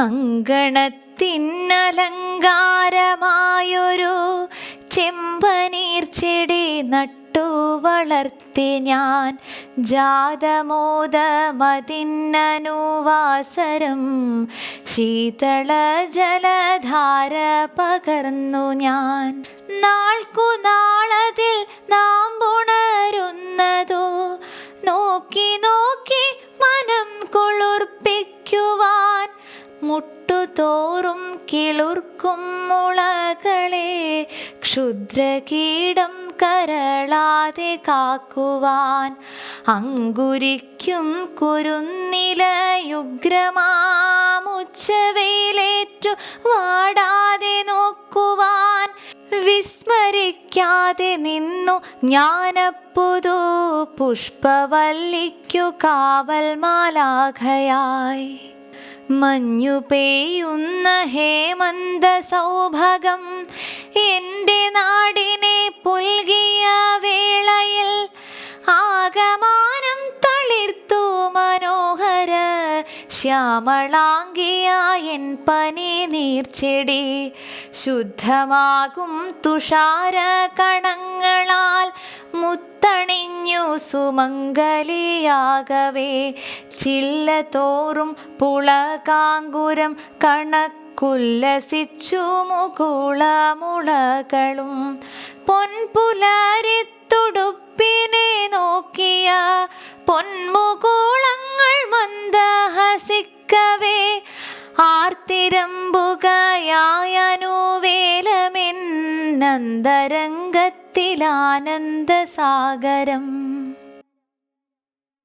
അങ്കണത്തിനലങ്കാരമായൊരു ചെമ്പനീർ ചെടി നട്ടു വളർത്തി ഞാൻ. ജാതമോദമതിന്നനുവാസരം ശീതള ജലധാര പകർന്നു ഞാൻ. നാൾക്കു മുട്ടുതോറും കിളുർക്കും മുളകളെ ക്ഷുദ്രകീടം കരളാതെ കാക്കുവാൻ. അങ്കുരിക്കും കുരുന്നിലയുഗ്രമാമുച്ചവയിലേറ്റു വാടാതെ നോക്കുവാൻ. വിസ്മരിക്കാതെ നിന്നു ജ്ഞാനപ്പുതു പുഷ്പവല്ലിക്കു കാവൽ മാലാഖയായി മഞ്ഞു പെയ്യുന്ന ഹേമന്ത സൗഭകം എന്റെ നാടിനെ പുൽകിയ വേളയിൽ ആകമാനം തളിർത്തു മനോഹര ശ്യാമളാംഗിയായൻ പനി നീർച്ചെടി. ശുദ്ധമാകും തുഷാര കണങ്ങളാൽ മുത്തണിഞ്ഞു സുമംഗലിയാകവേ. ചില്ല തോറും പുളകാങ്കുരം കണക്കുല്ലസിച്ചു മുകുളമുളകളും. പൊൻപുലരിത്തുടുപ്പിനെ നോക്കിയ പൊന്മുകുളങ്ങൾ മന്ദഹസിക്കവേ. ആർത്തിരമ്പുകയായനുവേലമെന്നന്തരംഗത്തിലാനന്ദസാഗരം